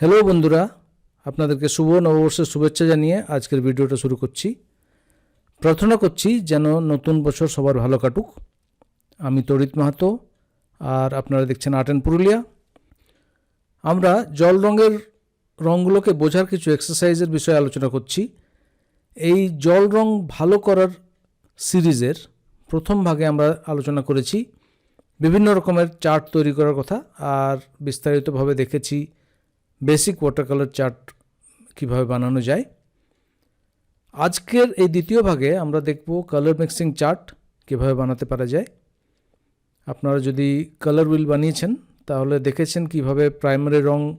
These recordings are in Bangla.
হ্যালো বন্ধুরা। আপনাদেরকে শুভ নববর্ষের শুভেচ্ছা জানিয়ে আজকের ভিডিওটা শুরু করছি। প্রার্থনা করছি যেন নতুন বছর সবার ভালো কাটুক। আমি তরিত মাহাতো, আর আপনারা দেখছেন অ্যান্ড পুরুলিয়া। আমরা জল রঙের রঙগুলোকে বোঝার কিছু এক্সারসাইজের বিষয়ে আলোচনা করছি। এই জল রং ভালো করার সিরিজের প্রথম ভাগে আমরা আলোচনা করেছি। বিভিন্ন রকমের চার্ট তৈরি করার কথা, আর বিস্তারিতভাবে দেখেছি বেসিক ওয়াটার কালার চার্ট কীভাবে বানানো যায়। আজকের এই দ্বিতীয় ভাগে আমরা দেখব কালার মিক্সিং চার্ট কীভাবে বানাতে পারা যায়। আপনারা যদি কালার উইল বানিয়েছেন, তাহলে দেখেছেন কীভাবে প্রাইমারি রং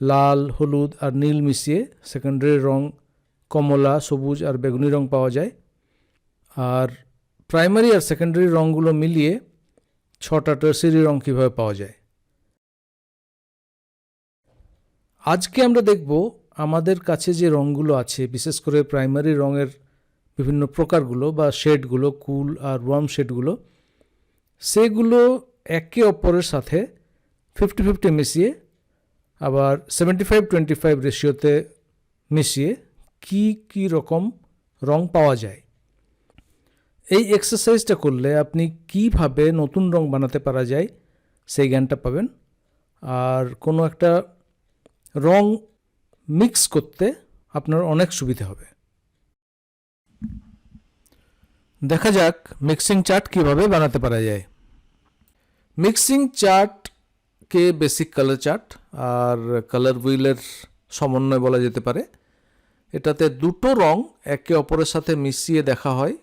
লাল, হলুদ আর নীল মিশিয়ে সেকেন্ডারি রং কমলা, সবুজ আর বেগুনি রং পাওয়া যায়। আর প্রাইমারি আর সেকেন্ডারি রঙগুলো মিলিয়ে ছটা টার্সারি রং কীভাবে পাওয়া যায়। আজকে আমরা দেখব আমাদের কাছে যে রঙগুলো আছে, বিশেষ করে প্রাইমারি রঙের বিভিন্ন প্রকারগুলো বা শেডগুলো, কুল আর ওয়ার্ম শেডগুলো, সেগুলো একে অপরের সাথে ফিফটি ফিফটি মিশিয়ে, আবার সেভেন্টি ফাইভ টোয়েন্টি ফাইভ রেশিওতে মিশিয়ে কি কি রকম রং পাওয়া যায়। এই এক্সারসাইজটা করলে আপনি কীভাবে নতুন রং বানাতে পারা যায়, সেই জ্ঞানটা পাবেন। আর কোনো একটা রং মিক্স করতে আপনার অনেক সুবিধে হবে। দেখা যাক মিক্সিং চার্ট কীভাবে বানাতে পারা যায়। মিক্সিং চার্টকে বেসিক কালার চার্ট আর কালার হুইলের সমন্বয় বলা যেতে পারে। এটাতে দুটো রং একে অপরের সাথে মিশিয়ে দেখা হয়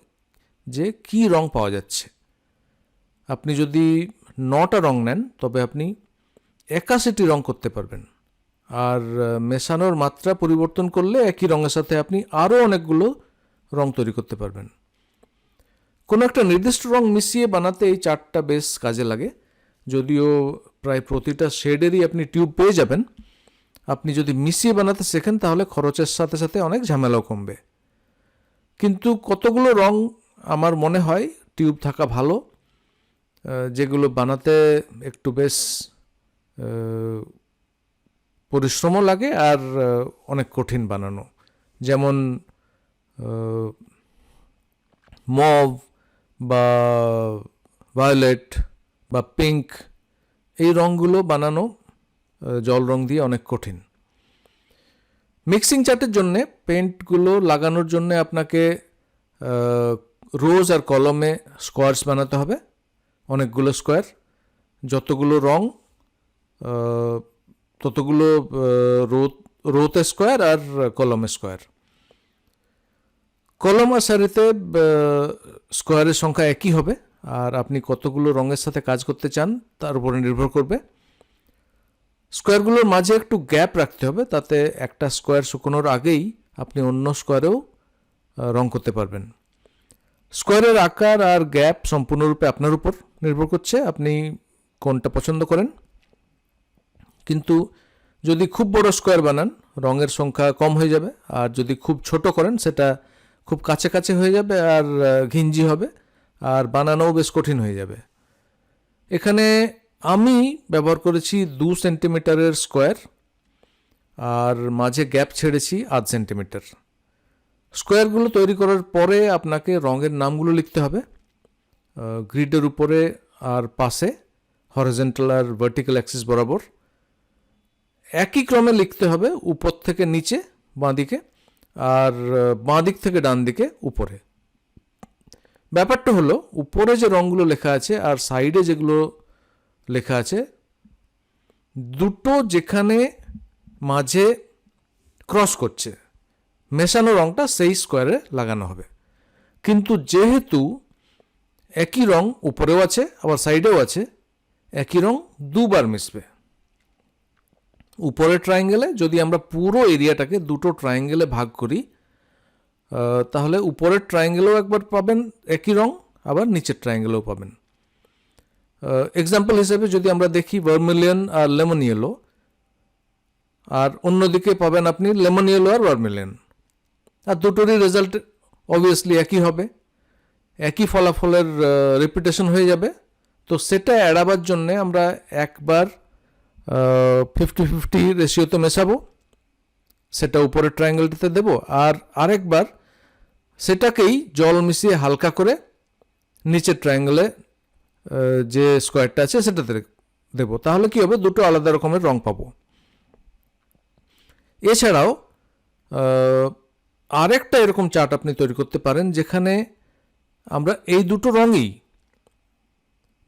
যে কি রং পাওয়া যাচ্ছে। আপনি যদি নটা রং নেন, তবে আপনি একাশিটি রং করতে পারবেন। আর মেশানোর মাত্রা পরিবর্তন করলে একই রঙের সাথে আপনি আরও অনেকগুলো রং তৈরি করতে পারবেন। কোনো একটা নির্দিষ্ট রং মিশিয়ে বানাতে এই চারটা বেশ কাজে লাগে। যদিও প্রায় প্রতিটা শেডেরই আপনি টিউব পেয়ে যাবেন। আপনি যদি মিশিয়ে বানাতে শেখেন তাহলে খরচের সাথে সাথে অনেক ঝামেলাও কমবে। কিন্তু কতগুলো রং আমার মনে হয় টিউব থাকা ভালো যেগুলো বানাতে একটু বেশ পরিশ্রমও লাগে আর অনেক কঠিন বানানো। যেমন মভ বা ভায়োলেট বা পিঙ্ক, এই রঙগুলো বানানো জল রং দিয়ে অনেক কঠিন। মিক্সিং চার্টের জন্যে পেন্টগুলো লাগানোর জন্য আপনাকে রোজ আর কলমে স্কোয়ার্স বানাতে হবে, অনেকগুলো স্কোয়ার, যতগুলো রং ততগুলো রোতে স্কোয়ার আর কলম স্কোয়ার। কলম আর সারিতে স্কোয়ারের সংখ্যা একই হবে, আর আপনি কতগুলো রঙের সাথে কাজ করতে চান তার উপরে নির্ভর করবে। স্কোয়ারগুলোর মাঝে একটু গ্যাপ রাখতে হবে, তাতে একটা স্কোয়ার শুকোনোর আগেই আপনি অন্য স্কোয়ারেও রং করতে পারবেন। স্কোয়ারের আকার আর গ্যাপ সম্পূর্ণরূপে আপনার উপর নির্ভর করছে, আপনি কোনটা পছন্দ করেন। কিন্তু যদি খুব বড় স্কোয়ার বানান, রঙের সংখ্যা কম হয়ে যাবে, আর যদি খুব ছোট করেন, সেটা খুব কাছে কাছে হয়ে যাবে আর ঘিঞ্জি হবে, আর বানানোও বেশ কঠিন হয়ে যাবে। এখানে আমি ব্যবহার করেছি দু সেন্টিমিটারের স্কোয়ার আর মাঝে গ্যাপ ছেড়েছি আধ সেন্টিমিটার। স্কোয়ারগুলো তৈরি করার পরে আপনাকে রঙের নামগুলো লিখতে হবে গ্রিডের উপরে আর পাশে হরিজেন্টাল আর ভার্টিক্যাল অ্যাক্সিস বরাবর। একই ক্রমে লিখতে হবে উপর থেকে নিচে বাঁ দিকে আর আহ, বাঁ দিক থেকে ডান দিকে উপরে। ব্যাপারটা হলো উপরে যে রঙগুলো লেখা আছে আর সাইডে যেগুলো লেখা আছে দুটো যেখানে মাঝে ক্রস করছে মেশানো রঙটা সেই স্কোয়ারে লাগানো হবে। কিন্তু যেহেতু একই রং উপরেও আছে আবার সাইডেও আছে একই রং দুবার মিশবে। উপরের ট্রায়াঙ্গেলে যদি আমরা পুরো এরিয়াটাকে দুটো ট্রায়াঙ্গেলে ভাগ করি তাহলে উপরের ট্রায়াঙ্গেলেও একবার পাবেন একই রং, আবার নিচের ট্রায়াঙ্গেলেও পাবেন। এক্সাম্পল হিসেবে যদি আমরা দেখি ভার্মিলিয়ন আর লেমন ইয়েলো আর অন্যদিকে পাবেন আপনি লেমন ইয়েলো আর ভার্মিলিয়ন আর দুটোরই রেজাল্ট অবভিয়াসলি একই হবে, একই ফলাফলের রিপিটেশন হয়ে যাবে। তো সেটা এড়াবার জন্যে আমরা একবার ফিফটি ফিফটি রেশিওতে মেশাবো, সেটা উপরের ট্রায়াঙ্গেলটাতে দেব, আর আরেকবার সেটাকেই জল মিশিয়ে হালকা করে নিচের ট্রায়াঙ্গেলে যে স্কোয়ারটা আছে সেটাতে দেব। তাহলে কি হবে? দুটো আলাদা রকমের রং পাবো। এছাড়াও আরেকটা এরকম চার্ট আপনি তৈরি করতে পারেন, যেখানে আমরা এই দুটো রঙই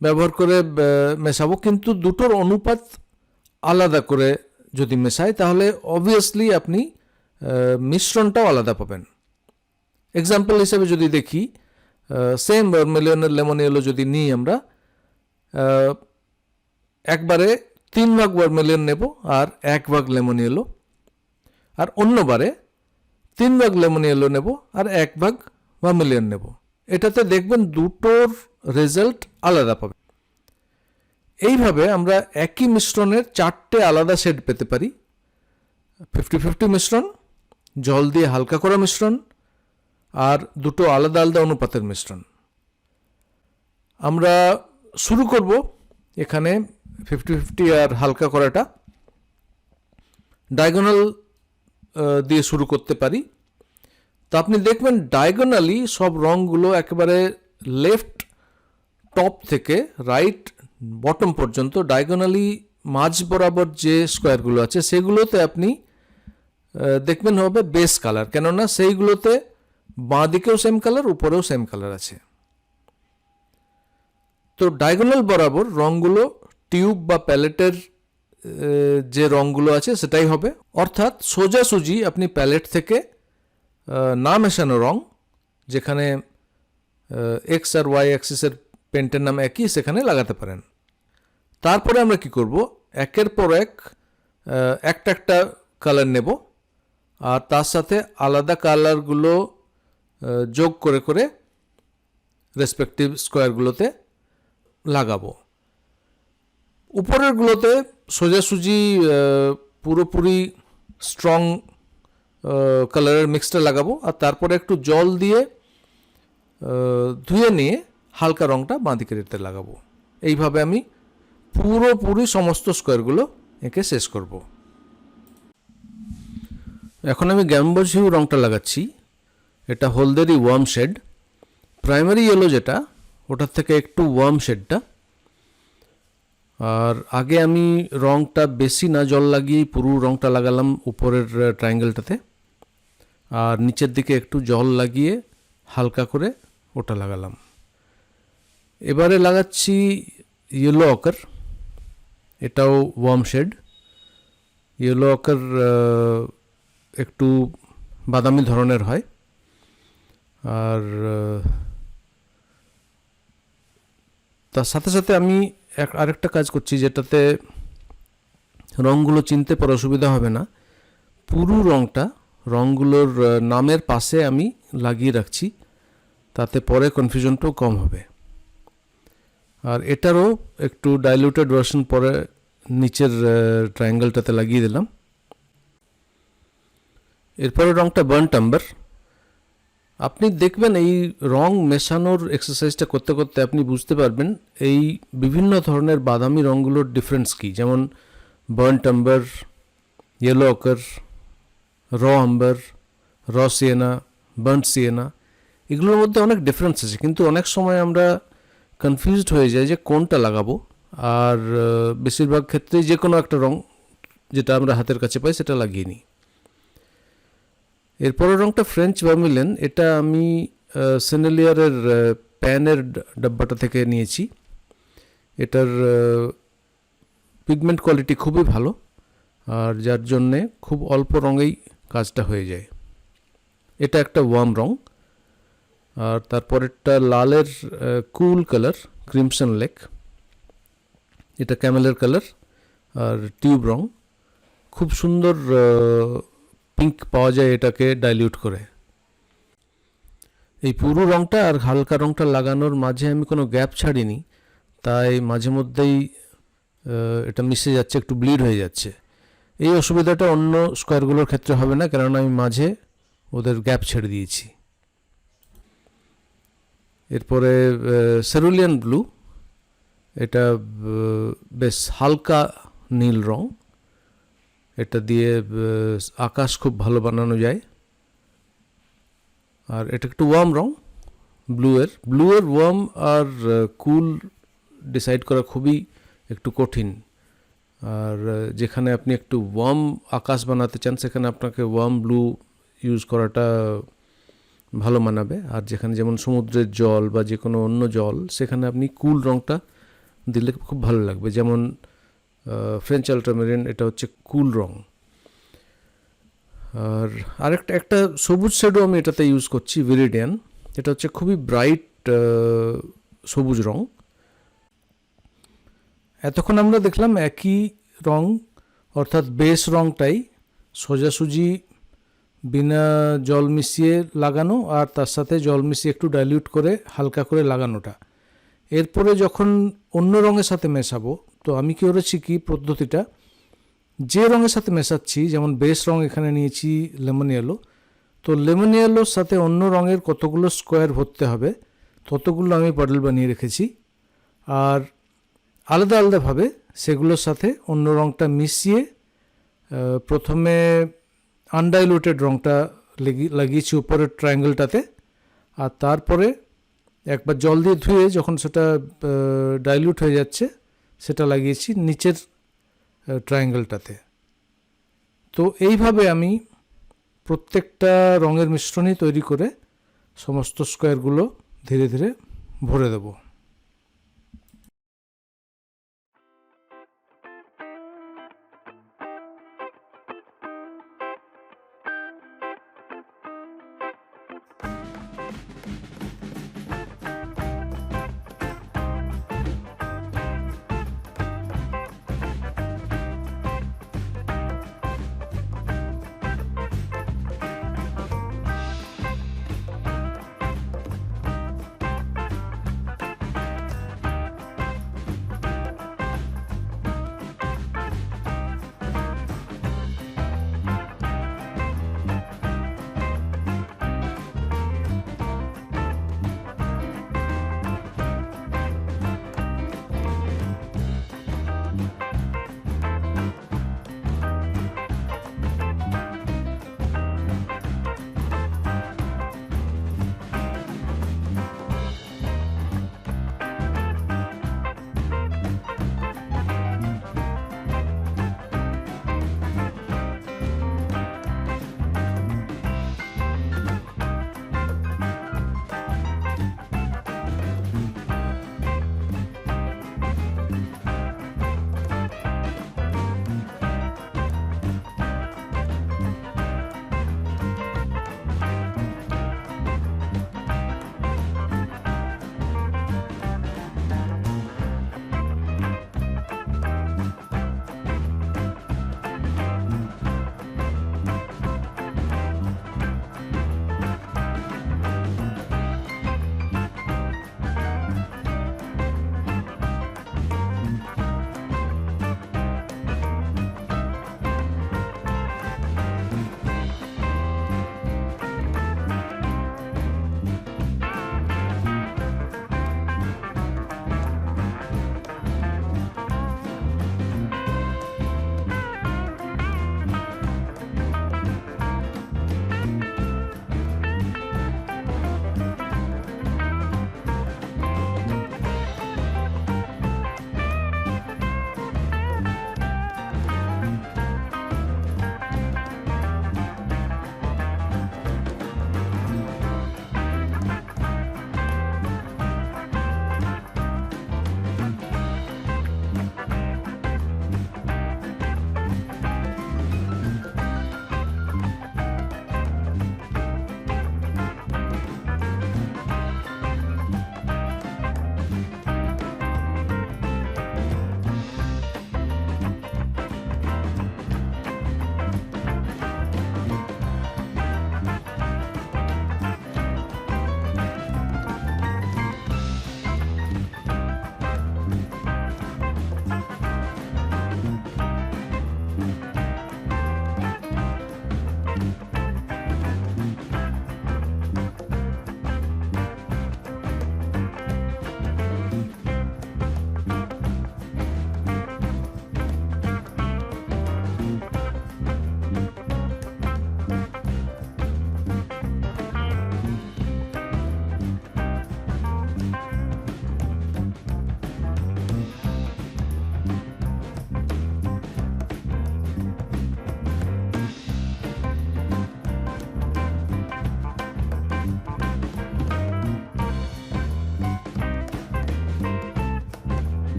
ব্যবহার করে মেশাবো, কিন্তু দুটোর অনুপাত আলাদা করে যদি মেশাই, তাহলে অবভিয়াসলি আপনি মিশ্রণটাও আলাদা পাবেন। এক্সাম্পল হিসেবে যদি দেখি সেম মিলিয়নের লেমন ইয়েলো যদি নিই আমরা একবারে তিন ভাগ মিলিয়ন নেব আর এক ভাগ লেমন ইয়েলো আর অন্যবারে তিন ভাগ লেমন ইয়েলো নেব আর এক ভাগ বা মিলিয়ন নেব। এটাতে দেখবেন দুটোর রেজাল্ট আলাদা পাবে এইভাবে আমরা একই মিশ্রণের চারটে আলাদা শেড পেতে পারি। ফিফটি ফিফটি মিশ্রণ, জল দিয়ে হালকা করা মিশ্রণ, আর দুটো আলাদা আলাদা অনুপাতের মিশ্রণ। আমরা শুরু করব এখানে ফিফটি ফিফটি আর হালকা করাটা। ডায়াগোনাল দিয়ে শুরু করতে পারি। তো আপনি দেখবেন ডায়াগোনালি সব রঙগুলো একেবারে লেফট, টপ থেকে রাইট বটম পর্যন্ত ডায়াগোনালি মাঝ বরাবর যে স্কোয়ারগুলো আছে, সেগুলোতে আপনি দেখবেন হবে বেস কালার কেননা সেইগুলোতে বাঁ দিকেও সেম কালার উপরেও সেম কালার আছে। তো ডায়াগোনাল বরাবর রঙগুলো টিউব বা প্যালেটের যে রঙগুলো আছে, সেটাই হবে। অর্থাৎ সোজাসুজি আপনি প্যালেট থেকে না মেশানো রং, যেখানে এক্স আর ওয়াই অ্যাক্সিসের পেন্টের নাম একই, সেখানে লাগাতে পারেন। তারপরে আমরা কি করব? একের পর এক একটা একটা কালার নেব, আর তার সাথে আলাদা কালারগুলো যোগ করে করে রেসপেক্টিভ স্কোয়ারগুলোতে লাগাবো। উপরেরগুলোতে সোজাসুজি পুরোপুরি স্ট্রং কালারের মিক্সটা লাগাবো, আর তারপরে একটু জল দিয়ে ধুয়ে নিয়ে হালকা রঙটা বাঁ দিকের এতে লাগাবো। এইভাবে আমি পুরোপুরি সমস্ত স্কোয়ারগুলো এঁকে শেষ করব। এখন আমি গ্যাম্বোজিউ রঙটা লাগাচ্ছি। এটা হলদেরই ওয়ার্ম শেড। প্রাইমারি ইয়েলো যেটা, ওটার থেকে একটু ওয়ার্ম শেডটা। আর আগে আমি রঙটা বেশি না জল লাগিয়েই পুরো রঙটা লাগালাম উপরের ট্রায়াঙ্গেলটাতে আর নিচের দিকে একটু জল লাগিয়ে হালকা করে ওটা লাগালাম। এবারে লাগাচ্ছি ইয়েলো অকার এটাও ওয়ার্ম শেড ইয়েলো অকার একটু বাদামি ধরনের হয়, আর তার সাথে সাথে আমি এক, আরেকটা কাজ করছি যেটাতে রঙগুলো চিনতে পর অসুবিধা হবে না। পুরো রঙটা রঙগুলোর নামের পাশে আমি লাগিয়ে রাখছি, তাতে পরে কনফিউশনটাও কম হবে। আর এটারও একটু ডাইলুটেড ভার্সন পরে নিচের ট্রায়াঙ্গেলটাতে লাগিয়ে দিলাম। এরপরে রঙটা বার্ন টাম্বার আপনি দেখবেন এই রং মেশানোর এক্সারসাইজটা করতে করতে আপনি বুঝতে পারবেন এই বিভিন্ন ধরনের বাদামি রঙগুলোর ডিফারেন্স কী। যেমন বার্ন টাম্বার ইয়েলো অকার র আম্বার র সিয়েনা বার্ন সিয়েনা এগুলোর মধ্যে অনেক ডিফারেন্স আছে। কিন্তু অনেক সময় আমরা কনফিউজড হয়ে যায় যে কোনটা লাগাবো। আর বেশিরভাগ ক্ষেত্রেই যে কোনো একটা রং যেটা আমরা হাতের কাছে পাই সেটা লাগিয়ে নিই। এরপরের রংটা ফ্রেঞ্চ ভার্মিলেন এটা আমি সেনেলিয়ারের প্যানের ডাব্বাটা থেকে নিয়েছি। এটার পিগমেন্ট কোয়ালিটি খুবই ভালো, আর যার জন্যে খুব অল্প রঙেই কাজটা হয়ে যায়। এটা একটা ওয়ার্ম রং। আর তারপরেরটা লালের কুল কালার ক্রিমসন লেক এটা ক্যামেলের কালার আর টিউব রং। খুব সুন্দর পিঙ্ক পাওয়া যায় এটাকে ডাইলিউট করে। এই পুরো রংটা আর হালকা রংটা লাগানোর মাঝে আমি কোনো গ্যাপ ছাড়িনি। তাই মাঝে মধ্যেই এটা মিশে যাচ্ছে, একটু ব্লিড হয়ে যাচ্ছে। এই অসুবিধাটা অন্য স্কোয়ারগুলোর ক্ষেত্রে হবে না, কেননা আমি মাঝে ওদের গ্যাপ ছেড়ে দিয়েছি। এরপরে সেরুলিয়ান ব্লু এটা বেশ হালকা নীল রং। এটা দিয়ে আকাশ খুব ভালো বানানো যায়। আর এটা একটু ওয়ার্ম রং ব্লুয়ের ব্লুয়ের ওয়ার্ম আর কুল ডিসাইড করা খুবই একটু কঠিন। আর যেখানে আপনি একটু ওয়ার্ম আকাশ বানাতে চান, সেখানে আপনাকে ওয়ার্ম ব্লু ইউজ করাটা ভালো মানাবে। আর যেখানে যেমন সমুদ্রের জল বা যে কোনো অন্য জল, সেখানে আপনি কুল রঙটা দিলে খুব ভালো লাগবে। যেমন ফ্রেঞ্চ আল্ট্রামেরিন এটা হচ্ছে কুল রং। আর আরেকটা, একটা সবুজ শেডও আমি এটাতে ইউজ করছি ভিরিডিয়ান এটা হচ্ছে খুবই ব্রাইট সবুজ রং। এতক্ষণ আমরা দেখলাম একই রং, অর্থাৎ বেস রংটাই সোজাসুজি বিনা জল মিশিয়ে লাগানো আর তার সাথে জল মিশিয়ে একটু ডাইলিউট করে হালকা করে লাগানোটা। এরপরে যখন অন্য রঙের সাথে মেশাবো, তো আমি কি করেছি কি পদ্ধতিটা? যে রঙের সাথে মেশাচ্ছি, যেমন বেস রং এখানে নিয়েছি লেমন ইয়েলো তো লেমন ইয়েলোর সাথে অন্য রঙের কতগুলো স্কোয়ার ভরতে হবে, ততগুলো আমি পডেল বানিয়ে রেখেছি। আর আলাদা আলাদাভাবে সেগুলোর সাথে অন্য রঙটা মিশিয়ে প্রথমে আনডাইলুটেড রঙটা লেগি, লাগিয়েছি উপরের ট্রায়াঙ্গেলটাতে আর তারপরে একবার জল দিয়ে ধুয়ে যখন সেটা ডাইলিউট হয়ে যাচ্ছে, সেটা লাগিয়েছি নিচের ট্রায়াঙ্গেলটাতে তো এইভাবে আমি প্রত্যেকটা রঙের মিশ্রণই তৈরি করে সমস্ত স্কোয়ারগুলো ধীরে ধীরে ভরে দেবো।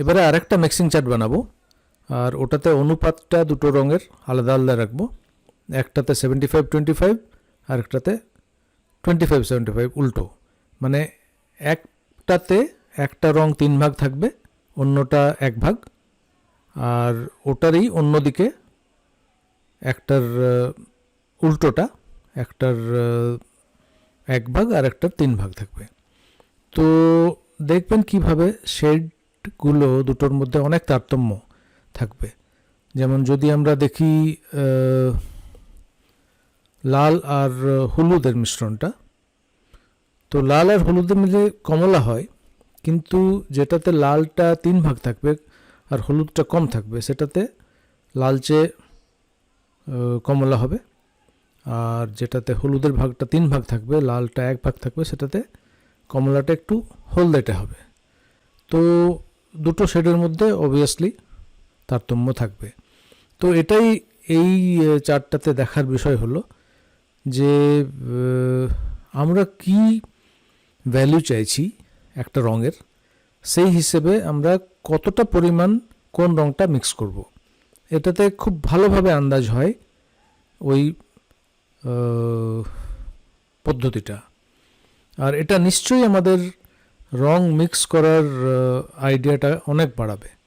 এবারে আরেকটা মিক্সিং চার্ট বানাবো। আর ওটাতে অনুপাতটা দুটো রঙের আলাদা আলাদা রাখব। একটাতে সেভেন্টি ফাইভ টোয়েন্টি ফাইভ আর একটাতে টোয়েন্টি ফাইভ সেভেন্টি ফাইভ উল্টো। মানে একটাতে একটা রং তিন ভাগ থাকবে, অন্যটা এক ভাগ। আর ওটারই অন্যদিকে একটার উল্টোটা একটার এক ভাগ আর একটার তিন ভাগ থাকবে। তো দেখবেন কীভাবে শেডগুলো দুটোর মধ্যে অনেক তারতম্য থাকবে। যেমন যদি আমরা দেখি লাল আর হলুদের মিশ্রণটা, তো লাল আর হলুদের মিলে কমলা হয়, কিন্তু যেটাতে লালটা তিন ভাগ থাকবে আর হলুদটা কম থাকবে, সেটাতে লালচে কমলা হবে। আর যেটাতে হলুদের ভাগটা তিন ভাগ থাকবে, লালটা এক ভাগ থাকবে, সেটাতে কমলাটা একটু হলদেটে হবে। তো দুটো শেডের মধ্যে অবভিয়াসলি তারতম্য থাকবে তো এটাই এই চারটাতে দেখার বিষয় হলো যে আমরা কি ভ্যালু চাইছি একটা রঙের, সেই হিসেবে আমরা কতটা পরিমাণ কোন রঙটা মিক্স করব। এটাতে খুব ভালোভাবে আন্দাজ হয় ওই পদ্ধতিটা আর এটা নিশ্চয়ই আমাদের রং মিক্স করার আইডিয়াটা অনেক বাড়াবে।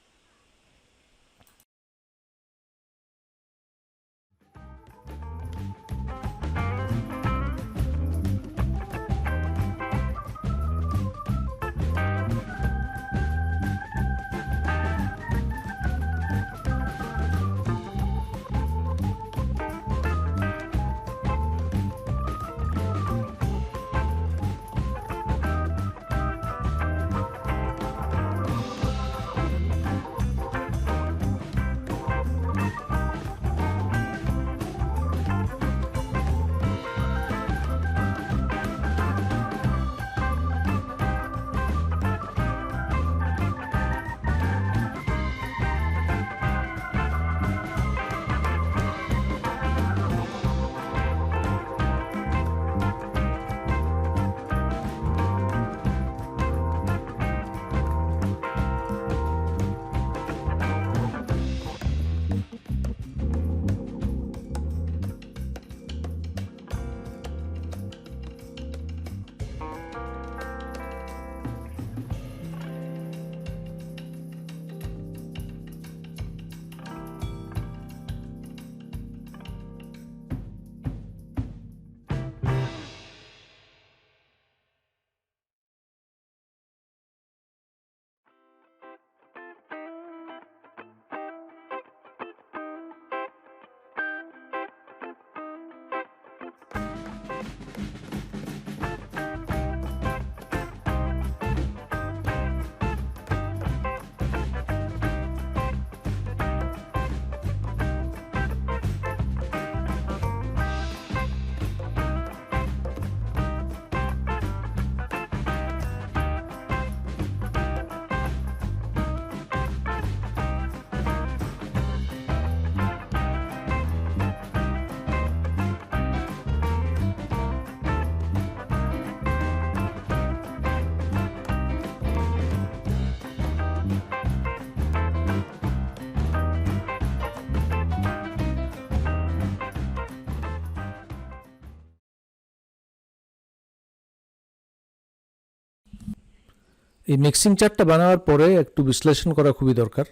এই মিক্সিং চার্টটা বানানোর পরে একটু বিশ্লেষণ করা খুবই দরকার।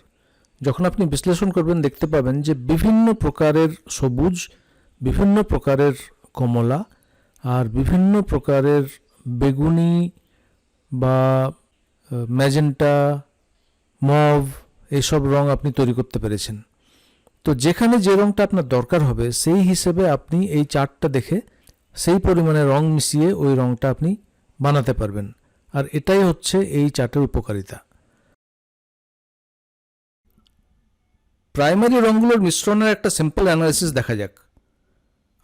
যখন আপনি বিশ্লেষণ করবেন, দেখতে পাবেন যে বিভিন্ন প্রকারের সবুজ, বিভিন্ন প্রকারের কমলা আর বিভিন্ন প্রকারের বেগুনি বা ম্যাজেন্টা, মভ এইসব রং আপনি তৈরি করতে পেরেছেন। তো যেখানে যে রংটা আপনার দরকার হবে, সেই হিসেবে আপনি এই চার্টটা দেখে সেই পরিমাণে রং মিশিয়ে ওই রংটা আপনি বানাতে পারবেন। আর এটাই হচ্ছে এই চার্টের উপকারিতা। প্রাইমারি রঙগুলোর মিশ্রণের একটা সিম্পল অ্যানালিসিস দেখা যাক।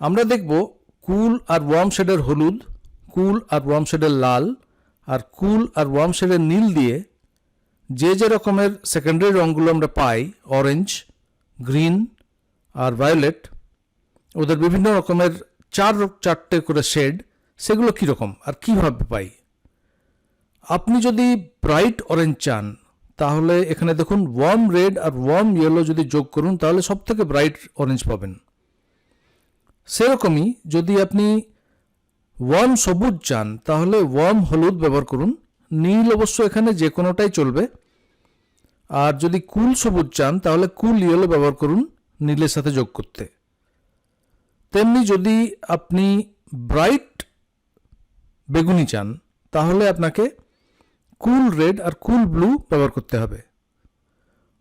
আমরা দেখব কুল আর ওয়ার্ম শেডের হলুদ, কুল আর ওয়ার্ম শেডের লাল, আর কুল আর ওয়ার্ম শেডের নীল দিয়ে যে যে রকমের সেকেন্ডারি রঙগুলো আমরা পাই অরেঞ্জ গ্রিন আর ভায়োলেট ওদের বিভিন্ন রকমের চার চারটে করে শেড, সেগুলো কীরকম আর কীভাবে পাই? আপনি যদি ব্রাইট অরেঞ্জ চান, তাহলে এখানে দেখুন ওয়ার্ম রেড আর ওয়ার্ম ইয়েলো যদি যোগ করুন, তাহলে সব থেকে ব্রাইট অরেঞ্জ পাবেন। সেরকমই যদি আপনি ওয়ার্ম সবুজ চান, তাহলে ওয়ার্ম হলুদ ব্যবহার করুন। নীল অবশ্য এখানে যে কোনোটাই চলবে। আর যদি কুল সবুজ চান, তাহলে কুল ইয়েলো ব্যবহার করুন নীলের সাথে যোগ করতে। তেমনি যদি আপনি ব্রাইট বেগুনি চান, তাহলে আপনাকে কুল রেড আর কুল ব্লু ব্যবহার করতে হবে।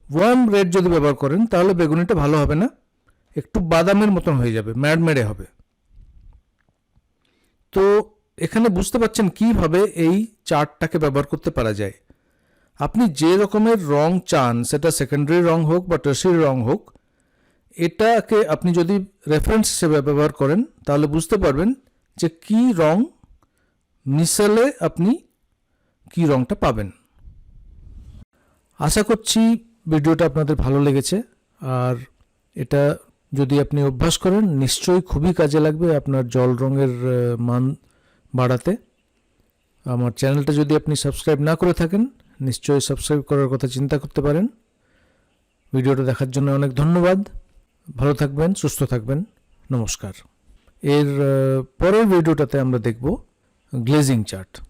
ওয়ার্ম রেড যদি ব্যবহার করেন, তাহলে বেগুনিটা ভালো হবে না। একটু বাদামের মতন হয়ে যাবে, ম্যাড়মেড়ে হবে। তো এখানে বুঝতে পারছেন কীভাবে এই চার্টটাকে ব্যবহার করতে পারা যায়। আপনি যে রকমের রং চান, সেটা সেকেন্ডারি রং হোক বা টার্সিয়ারি রং হোক, এটাকে আপনি যদি রেফারেন্স হিসেবে ব্যবহার করেন, তাহলে বুঝতে পারবেন যে কি রং মিশালে আপনি কি রংটা পাবেন? আশা করছি ভিডিওটা আপনাদের ভালো লেগেছে। আর এটা যদি আপনি অভ্যাস করেন, নিশ্চয়ই খুবই কাজে লাগবে আপনার জল রঙের মান বাড়াতে। আমার চ্যানেলটা যদি আপনি সাবস্ক্রাইব না করে থাকেন, নিশ্চয়ই সাবস্ক্রাইব করার কথা চিন্তা করতে পারেন। ভিডিওটা দেখার জন্য অনেক ধন্যবাদ। ভালো থাকবেন, সুস্থ থাকবেন। নমস্কার। এর পরের ভিডিওটাতে আমরা দেখব গ্লেজিং চার্ট।